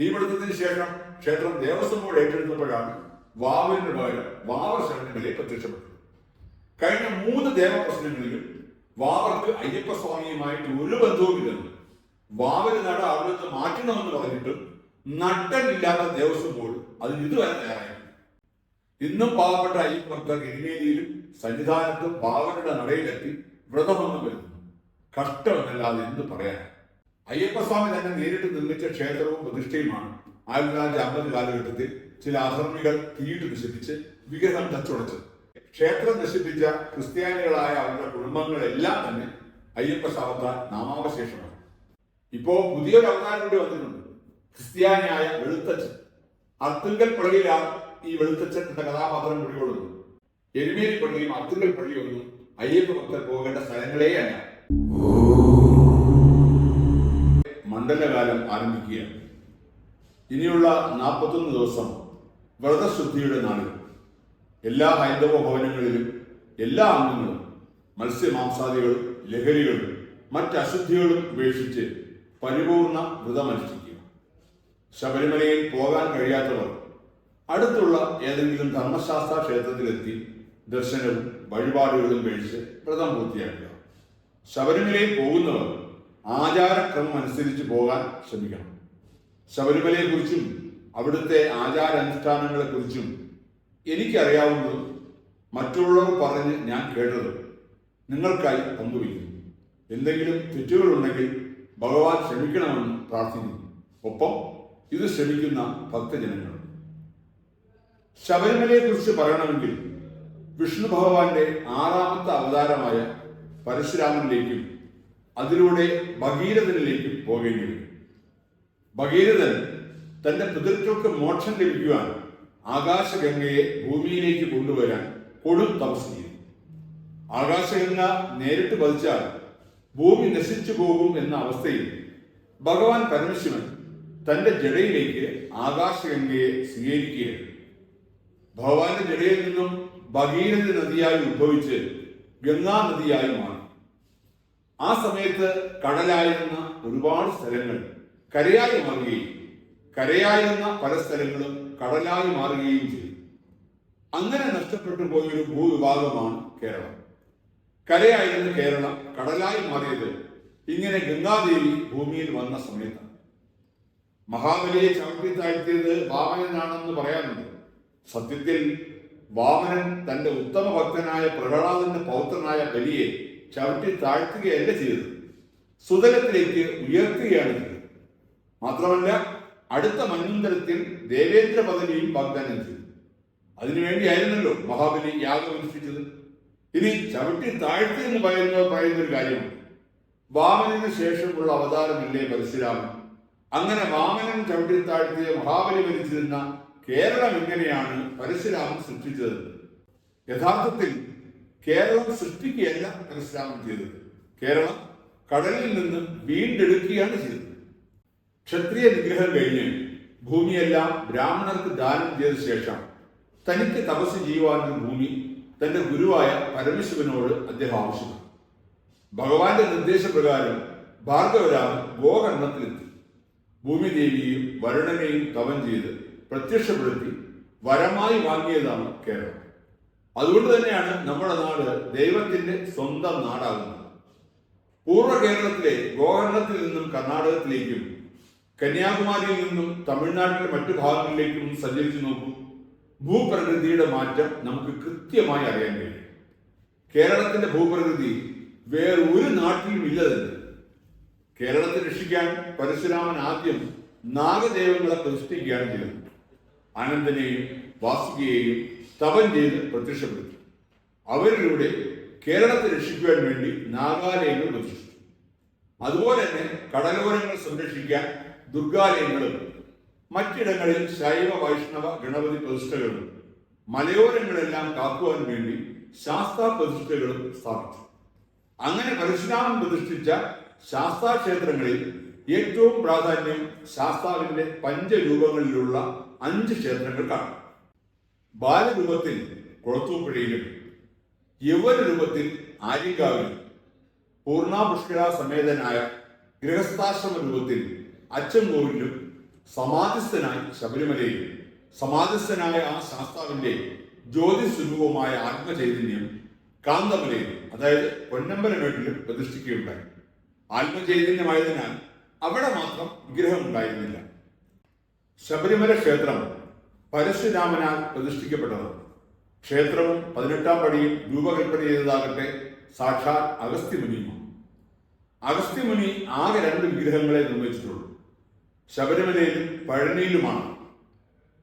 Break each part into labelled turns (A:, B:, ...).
A: തീപിടുത്തത്തിന് ശേഷം ക്ഷേത്രം ദേവസ്വം ബോർഡ് ഏറ്റെടുത്തപ്പോഴാണ് വാവിന് പകരം വാവർ ശരണങ്ങളെ പ്രത്യക്ഷപ്പെട്ടത്. കഴിഞ്ഞ മൂന്ന് ദേവപ്രശ്നങ്ങളിലും വാവർക്ക് അയ്യപ്പസ്വാമിയുമായിട്ട് ഒരു ബന്ധവുമില്ലെന്ന് വാവര് നട അവിടുന്ന് മാറ്റണമെന്ന് പറഞ്ഞിട്ട് നട്ടനില്ലാത്ത ദേവസ്വം ബോർഡ് അത് ഇതുവരെ തയ്യാറായി ഇന്നും പാവപ്പെട്ട അയ്യപ്പർക്ക് എരുമേലിയിലും സന്നിധാനത്തും വാവരുടെ നടയിലെത്തി വ്രതമൊന്നും വരുന്നു കഷ്ടമെന്നല്ലാതെ എന്ത് പറയാൻ അയ്യപ്പസ്വാമി തന്നെ നേരിട്ട് നിർമ്മിച്ച ക്ഷേത്രവും പ്രതിഷ്ഠയുമാണ്. ആയിരത്തി തൊള്ളായിരത്തി അമ്പത് കാലഘട്ടത്തിൽ ചില അധർമ്മികൾ തീയിട്ട് നശിപ്പിച്ച് വിഗ്രഹം തച്ചുടച്ചത് ക്ഷേത്രം നശിപ്പിച്ച ക്രിസ്ത്യാനികളായ അവരുടെ കുടുംബങ്ങളെല്ലാം തന്നെ അയ്യപ്പ ശാപത്താൽ നാമാവശേഷമാണ്. ഇപ്പോ പുതിയൊരു അവതാരം കൂടി വന്നിട്ടുണ്ട്. ക്രിസ്ത്യാനിയായ വെളുത്തച്ഛൻ. അത്തുങ്കൽ പള്ളിയിലാണ് ഈ വെളുത്തച്ഛൻ എന്ന കഥാപാത്രം കുടികൊള്ളുന്നത്. എരുമേലി പള്ളിയും അത്തുങ്കൽ പള്ളിയൊന്നും അയ്യപ്പ ഭക്തർ പോകേണ്ട സ്ഥലങ്ങളേ അല്ല മണ്ഡലകാലം ആരംഭിക്കുകയാണ്. ഇനിയുള്ള നാൽപ്പത്തൊന്ന് ദിവസം വ്രതശുദ്ധിയുടെ നാളിൽ എല്ലാ ഹൈന്ദവ ഭവനങ്ങളിലും എല്ലാ അംഗങ്ങളും മത്സ്യമാംസാദികളും ലഹരികളും മറ്റ് അശുദ്ധികളും ഉപേക്ഷിച്ച് പരിപൂർണ വ്രതമനുഷ്ഠിക്കുക ശബരിമലയിൽ പോകാൻ കഴിയാത്തവർ അടുത്തുള്ള ഏതെങ്കിലും ധർമ്മശാസ്ത്ര ക്ഷേത്രത്തിലെത്തി ദർശനവും വഴിപാടുകളും കഴിച്ച് വ്രതം പൂർത്തിയാക്കുക. ശബരിമലയിൽ പോകുന്നവർ ആചാരക്രമം അനുസരിച്ച് പോകാൻ ശ്രമിക്കണം. ശബരിമലയെക്കുറിച്ചും അവിടുത്തെ ആചാരാനുഷ്ഠാനങ്ങളെക്കുറിച്ചും എനിക്കറിയാവുന്നതും മറ്റുള്ളവർ പറഞ്ഞ് ഞാൻ കേട്ടതും നിങ്ങൾക്കായി പങ്കുവയ്ക്കുന്നു. എന്തെങ്കിലും തെറ്റുകളുണ്ടെങ്കിൽ ഭഗവാൻ ക്ഷമിക്കണമെന്ന് പ്രാർത്ഥിക്കുന്നു. ഒപ്പം ഇത് ശ്രമിക്കുന്ന ഭക്തജനങ്ങൾ. ശബരിമലയെക്കുറിച്ച് പറയണമെങ്കിൽ വിഷ്ണു ഭഗവാന്റെ ആറാമത്തെ അവതാരമായ പരശുരാമനിലേക്കും അതിലൂടെ ഭഗീരഥനിലേക്ക് പോകേണ്ടി വരും. ഭഗീരഥൻ തന്റെ പിതൃക്കൾക്ക് മോക്ഷം ലഭിക്കുവാൻ ആകാശഗംഗയെ ഭൂമിയിലേക്ക് കൊണ്ടുവരാൻ കൊടും തപസ് ചെയ്തു. ആകാശഗംഗ നേരിട്ട് പതിച്ചാൽ ഭൂമി നശിച്ചു പോകും എന്ന അവസ്ഥയിൽ ഭഗവാൻ പരമശിവൻ തന്റെ ജടയിലേക്ക് ആകാശഗംഗയെ സ്വീകരിക്കുകയാണ്. ഭഗവാന്റെ ജടയിൽ നിന്നും ഭഗീരഥ നദിയായി ഉത്ഭവിച്ച് ഗംഗാ നദിയായി മാറി. ആ സമയത്ത് കടലായിരുന്ന ഒരുപാട് സ്ഥലങ്ങൾ കരയായി മാറുകയും കരയായിരുന്ന പല സ്ഥലങ്ങളും കടലായി മാറുകയും ചെയ്തു. അങ്ങനെ നഷ്ടപ്പെട്ടു പോയൊരു ഭൂവിഭാഗമാണ് കേരളം. കരയായിരുന്ന കേരളം കടലായി മാറിയത് ഇങ്ങനെ ഗംഗാദേവി ഭൂമിയിൽ വന്ന സമയത്താണ്. മഹാബലിയെ ചവിട്ടി താഴ്ത്തിയത് വാമനനാണെന്ന് പറയാനുണ്ട്. സത്യത്തിൽ വാമനൻ തന്റെ ഉത്തമ ഭക്തനായ പ്രഹ്ലാദന്റെ പൗത്രനായ ബലിയെ ചവിട്ടി താഴ്ത്തുകയല്ല ചെയ്തത്. സുതലത്തിലേക്ക് ഉയർത്തുകയാണ് ചെയ്തത്. മാത്രമല്ല അടുത്ത മന്വന്തരത്തിൽ ദേവേന്ദ്ര പദവിയും വാഗ്ദാനം ചെയ്തു. അതിനുവേണ്ടിയായിരുന്നല്ലോ മഹാബലി യാഗം അനുഷ്ഠിച്ചത്. ഇനി ചവിട്ടി താഴ്ത്തി എന്ന് പറയുന്ന പറയുന്ന ഒരു കാര്യമാണ് വാമനന് ശേഷമുള്ള അവതാരമില്ലേ പരശുരാമൻ? അങ്ങനെ വാമനൻ ചവിട്ടി താഴ്ത്തിയ മഹാബലി ഭരിച്ചിരുന്ന കേരളം എങ്ങനെയാണ് പരശുരാമൻ സൃഷ്ടിച്ചത്? യഥാർത്ഥത്തിൽ കേരളം സൃഷ്ടിക്കുകയല്ല പരശുരാമൻ ചെയ്തത്. കേരളം കടലിൽ നിന്ന് വീണ്ടെടുക്കുകയാണ് ചെയ്തത്. ക്ഷത്രിയ നിഗ്രഹം കഴിഞ്ഞ് ഭൂമിയെല്ലാം ബ്രാഹ്മണർക്ക് ദാനം ചെയ്ത ശേഷം തനിക്ക് തപസ് ചെയ്യുവാനുള്ള ഭൂമി തന്റെ ഗുരുവായ പരമശിവനോട് അദ്ദേഹം ആവശ്യപ്പെട്ടു. ഭഗവാന്റെ നിർദ്ദേശപ്രകാരം ഭാർഗവരാമൻ ഗോകർണത്തിലെത്തി. ഭൂമിദേവിയെയും വരുണനെയും തപം ചെയ്ത് പ്രത്യക്ഷപ്പെടുത്തി വരമായി വാങ്ങിയതാണ് കേരളം. അതുകൊണ്ട് തന്നെയാണ് നമ്മുടെ നാട് ദൈവത്തിന്റെ സ്വന്തം നാടാകുന്നത്. പൂർവ കേരളത്തിലെ ഗോകർണത്തിൽ നിന്നും കർണാടകത്തിലേക്കും കന്യാകുമാരിയിൽ നിന്നും തമിഴ്നാട്ടിലെ മറ്റു ഭാഗങ്ങളിലേക്കും സഞ്ചരിച്ചു നോക്കൂ. ഭൂപ്രകൃതിയുടെ മാറ്റം നമുക്ക് കൃത്യമായി അറിയാൻ കഴിയും. കേരളത്തിന്റെ ഭൂപ്രകൃതി വേറെ ഒരു നാട്ടിലും ഇല്ല കേരളത്തെ രക്ഷിക്കാൻ പരശുരാമൻ ആദ്യം നാഗദേവങ്ങളെ പ്രതിഷ്ഠിക്കുകയാണ് ചെയ്തത്. അനന്തനെയും വാസുകിയെയും തപം ചെയ്ത് പ്രത്യക്ഷപ്പെടുത്തി. അവരിലൂടെ കേരളത്തെ രക്ഷിക്കുവാൻ വേണ്ടി നാഗാലയങ്ങൾ പ്രതിഷ്ഠിച്ചു അതുപോലെ തന്നെ കടലോരങ്ങൾ സംരക്ഷിക്കാൻ ദുർഗാലയങ്ങളും മറ്റിടങ്ങളിൽ ശൈവ വൈഷ്ണവ ഗണപതി പ്രതിഷ്ഠകളും മലയോരങ്ങളെല്ലാം കാക്കുവാൻ വേണ്ടി ശാസ്താ പ്രതിഷ്ഠകളും സ്ഥാപിച്ചു. അങ്ങനെ പരശുരാമൻ പ്രതിഷ്ഠിച്ച ശാസ്താ ക്ഷേത്രങ്ങളിൽ ഏറ്റവും പ്രാധാന്യം ശാസ്താവിന്റെ പഞ്ചരൂപങ്ങളിലുള്ള അഞ്ച് ക്ഷേത്രങ്ങൾക്കാണ് ബാലരൂപത്തിൽ കൊളത്തൂപ്പുഴയിലും യൗവന രൂപത്തിൽ ആര്യങ്കാവിലും പൂർണാപുഷ്കര സമേതനായ ഗൃഹസ്ഥാശ്രമ രൂപത്തിൽ അച്ചൻകോവിലും സമാധിസ്ഥനായി ശബരിമലയിലും സമാധിസ്ഥനായ ആ ശാസ്താവിന്റെ ജ്യോതിസ്വരൂപമായ ആത്മചൈതന്യം കാന്തമലയിലും അതായത് പൊന്നമ്പലമേട്ടിലും പ്രതിഷ്ഠിക്കുകയുണ്ടായി. ആത്മചൈതന്യമായതിനാൽ അവിടെ മാത്രം വിഗ്രഹം ഉണ്ടായിരുന്നില്ല. ശബരിമല ക്ഷേത്രം പരശുരാമനാൽ പ്രതിഷ്ഠിക്കപ്പെട്ടത്. ക്ഷേത്രവും പതിനെട്ടാം പടിയും രൂപകൽപ്പന ചെയ്തതാകട്ടെ സാക്ഷാൽ അഗസ്ത്യമുനിയുമാണ്. അഗസ്ത്യമുനി ആകെ രണ്ട് വിഗ്രഹങ്ങളെ നിർമ്മിച്ചിട്ടുള്ളൂ ശബരിമലയിലും പഴനിയിലുമാണ്.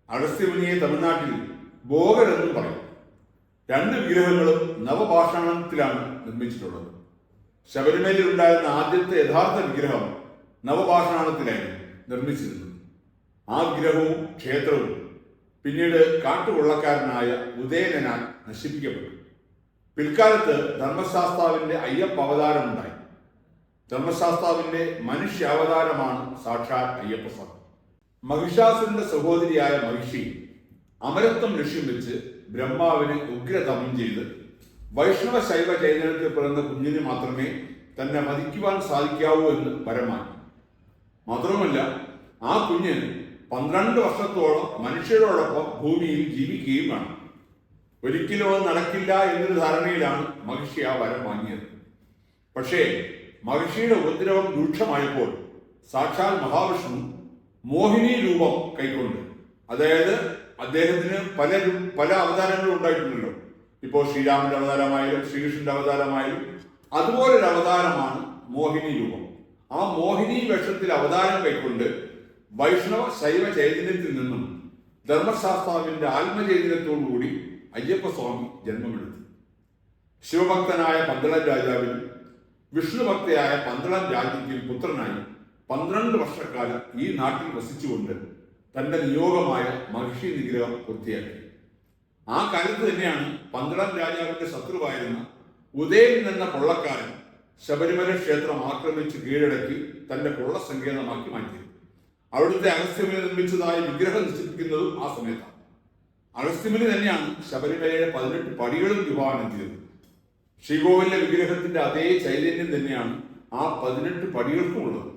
A: അഗസ്ത്യമുനിയെ തമിഴ്നാട്ടിൽ ബോഗർ എന്നും പറയും. രണ്ട് വിഗ്രഹങ്ങളും നവപാഷാണത്തിലാണ് നിർമ്മിച്ചിട്ടുള്ളത്. ശബരിമലയിൽ ഉണ്ടായിരുന്ന ആദ്യത്തെ യഥാർത്ഥ വിഗ്രഹം നവപാഷാണത്തിലായിരുന്നു നിർമ്മിച്ചിരുന്നത്. ആ വിഗ്രഹവും ക്ഷേത്രവും പിന്നീട് കാട്ടുകൊള്ളക്കാരനായ ഉദയനാൻ നശിപ്പിക്കപ്പെട്ടു. പിൽക്കാലത്ത് ധർമ്മശാസ്താവിന്റെ അയ്യപ്പ അവതാരമുണ്ടായി. ധർമ്മശാസ്താവിന്റെ മനുഷ്യാവതാരമാണ് സാക്ഷാൽ അയ്യപ്പസ്വാമി. മഹിഷാസുരന്റെ സഹോദരിയായ മഹിഷി അമരത്വം ലക്ഷ്യം വെച്ച് ബ്രഹ്മാവിനെ ഉഗ്രതമം ചെയ്ത് വൈഷ്ണവ ശൈവ ചൈതന്യത്തിൽ പിറന്ന കുഞ്ഞിന് മാത്രമേ തന്നെ മതിക്കുവാൻ സാധിക്കാവൂ എന്ന് പരമാക്കി മാത്രമല്ല ആ കുഞ്ഞ് പന്ത്രണ്ട് വർഷത്തോളം മനുഷ്യരോടൊപ്പം ഭൂമിയിൽ ജീവിക്കുകയും വേണം. ഒരിക്കലും അത് നടക്കില്ല എന്നൊരു ധാരണയിലാണ് മഹിഷി ആ വരം വാങ്ങിയത്. പക്ഷേ മഹിഷിയുടെ ഉപദ്രവം രൂക്ഷമായപ്പോൾ സാക്ഷാൽ മഹാവിഷ്ണു മോഹിനി രൂപം കൈക്കൊണ്ട് അതായത് അദ്ദേഹത്തിന് പല പല അവതാരങ്ങളും ഉണ്ടായിട്ടുണ്ടല്ലോ. ഇപ്പോൾ ശ്രീരാമന്റെ അവതാരമായാലും ശ്രീകൃഷ്ണന്റെ അവതാരമായാലും അതുപോലൊരു അവതാരമാണ് മോഹിനി രൂപം. ആ മോഹിനി വേഷത്തിൽ അവതാരം കൈക്കൊണ്ട് വൈഷ്ണവ ശൈവ ചൈതന്യത്തിൽ നിന്നും ധർമ്മശാസ്താവിന്റെ ആത്മചൈതന്യത്തോടുകൂടി അയ്യപ്പസ്വാമി ജന്മമെടുത്തു. ശിവഭക്തനായ പന്തളം രാജാവിനും വിഷ്ണുഭക്തയായ പന്തളം രാജ്ഞിക്കും പുത്രനായി പന്ത്രണ്ട് വർഷക്കാലം ഈ നാട്ടിൽ വസിച്ചുകൊണ്ട് തന്റെ നിയോഗമായ മഹിഷി നിഗ്രഹം പൂർത്തിയാക്കി. ആ കാലത്ത് തന്നെയാണ് പന്തളം രാജാവിന്റെ ശത്രുവായിരുന്ന ഉദയൻ എന്ന കൊള്ളക്കാരൻ ശബരിമല ക്ഷേത്രം ആക്രമിച്ച് കീഴടക്കി തന്റെ കൊള്ള സങ്കേതമാക്കി മാറ്റിയത്. അവിടുത്തെ അഗസ്ത്യമുനി നിർമ്മിച്ചതായി വിഗ്രഹം നശിപ്പിക്കുന്നതും ആ സമയത്താണ്. അഗസ്ത്യമിന് തന്നെയാണ് ശബരിമലയുടെ പതിനെട്ട് പടികളും വിഭാവനം ചെയ്തത് ശ്രീകോവിലെ വിഗ്രഹത്തിന്റെ അതേ ചൈതന്യം തന്നെയാണ് ആ പതിനെട്ട് പടികൾക്കും ഉള്ളത്.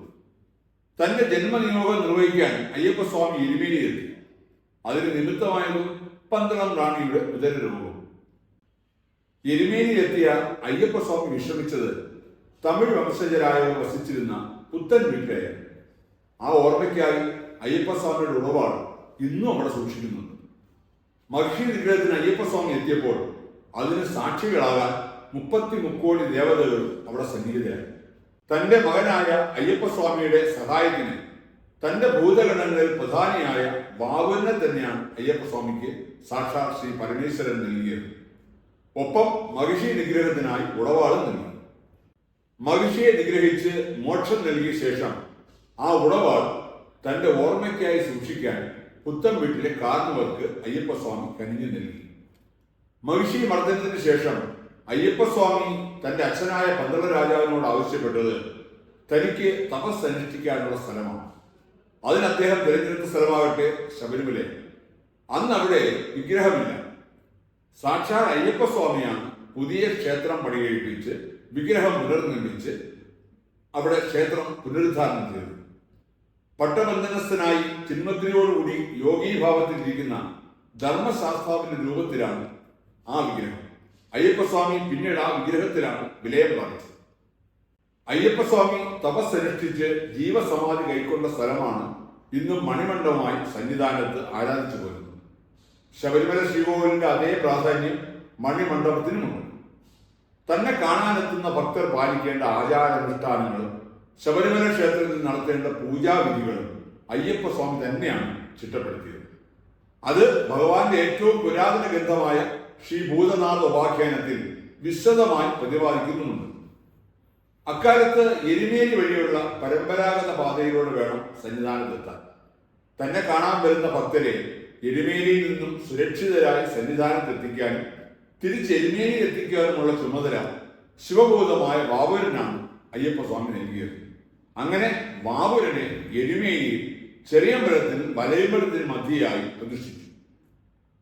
A: തന്റെ ജന്മനിയോഗം നിർവഹിക്കാൻ അയ്യപ്പസ്വാമി എരുമേലിയെത്തി അതിന് നിമിത്തമായത് പന്തളം റാണിയുടെ ഉദരരോഗം. എരുമേലിയിലെത്തിയ അയ്യപ്പസ്വാമി വിശ്രമിച്ചത് തമിഴ് വംശജരായവർ വസിച്ചിരുന്ന പുത്തൻ വീട്ടിലായിരുന്നു ആ ഓർമ്മയ്ക്കായി അയ്യപ്പസ്വാമിയുടെ ഉളവാണ് ഇന്നും അവിടെ സൂക്ഷിക്കുന്നുണ്ട് മഹിഷി നിഗ്രഹത്തിന് അയ്യപ്പസ്വാമി എത്തിയപ്പോൾ അതിന് സാക്ഷികളാകാൻ മുപ്പത്തി മുക്കോടി ദേവതകൾ അവിടെ സന്നിഹിതരായി. തന്റെ മകനായ അയ്യപ്പസ്വാമിയുടെ സഹായത്തിന് തന്റെ ഭൂതഗണങ്ങളിൽ പ്രധാനിയായ ബാബുവിനെ തന്നെയാണ് അയ്യപ്പസ്വാമിക്ക് സാക്ഷാൽ ശ്രീ പരമേശ്വരൻ നൽകിയത്. ഒപ്പം മഹിഷി നിഗ്രഹത്തിനായി ഉടവാളും നൽകി. മഹിഷിയെ നിഗ്രഹിച്ച് മോക്ഷം നൽകിയ ശേഷം ആ ഉടവാൾ തന്റെ ഓർമ്മയ്ക്കായി സൂക്ഷിക്കാൻ പുത്തൻ വീട്ടിലെ കാർന്നുവർക്ക് അയ്യപ്പസ്വാമി കനിഞ്ഞു നൽകി. മഹിഷി മർദ്ദനത്തിന് ശേഷം അയ്യപ്പസ്വാമി തന്റെ അച്ഛനായ പന്തള രാജാവിനോട് ആവശ്യപ്പെട്ടത് തനിക്ക് തപസ് അനുഷ്ഠിക്കാനുള്ള സ്ഥലമാണ്. അതിന് അദ്ദേഹം തിരഞ്ഞെടുത്ത സ്ഥലമാകട്ടെ ശബരിമല അന്ന് അവിടെ വിഗ്രഹമില്ല. സാക്ഷാൽ അയ്യപ്പസ്വാമിയാണ് പുതിയ ക്ഷേത്രം പണികഴിപ്പിച്ച് വിഗ്രഹം പുനർനിർമ്മിച്ച് അവിടെ ക്ഷേത്രം പുനരുദ്ധാരണം ചെയ്തത്. പട്ടബന്ധനസ്ഥനായി ചിന്മത്തിനോടുകൂടി യോഗീഭാവത്തിൽ ഇരിക്കുന്ന ധർമ്മശാസ്താവിന്റെ രൂപത്തിലാണ് ആ വിഗ്രഹം. അയ്യപ്പസ്വാമി പിന്നീട് ആ വിഗ്രഹത്തിലാണ് വിലയം പ്രാപിച്ചത് അയ്യപ്പസ്വാമി തപസ്സനുഷ്ഠിച്ച് ജീവസമാധി കൈക്കൊണ്ട സ്ഥലമാണ് ഇന്നും മണിമണ്ഡപമായി സന്നിധാനത്ത് ആരാധിച്ചു പോരുന്നത്. ശബരിമല ശ്രീകോവിലിന്റെ അതേ പ്രാധാന്യം മണിമണ്ഡപത്തിനുമുണ്ട്. തന്നെ കാണാനെത്തുന്ന ഭക്തർ പാലിക്കേണ്ട ആചാരാനുഷ്ഠാനങ്ങളും ശബരിമല ക്ഷേത്രത്തിൽ നടത്തേണ്ട പൂജാവിധികളും അയ്യപ്പസ്വാമി തന്നെയാണ് ചിട്ടപ്പെടുത്തിയത്. അത് ഭഗവാന്റെ ഏറ്റവും പുരാതന ഗ്രന്ഥമായ ശ്രീ ഭൂതനാഥ ഉപാഖ്യാനത്തിൽ വിശദമായി പ്രതിപാദിക്കുന്നുണ്ട് അക്കാലത്ത് എരിമേലി വഴിയുള്ള പരമ്പരാഗത പാതയിലൂടെ വേണം സന്നിധാനത്തെത്താൻ. തന്നെ കാണാൻ വരുന്ന ഭക്തരെ എരിമേലിയിൽ നിന്നും സുരക്ഷിതരായി സന്നിധാനത്തെത്തിക്കാനും തിരിച്ച് എരുമേലിയിൽ എത്തിക്കാനുമുള്ള ചുമതല ശിവഭൂതമായ ബാബുരനാണ് അയ്യപ്പസ്വാമി നൽകിയത്. അങ്ങനെ ബാബുരനെ എരുമേലിയിൽ ചെറിയമ്പലത്തിനും വലയമ്പലത്തിനും മധ്യയായി പ്രതിഷ്ഠിച്ചു.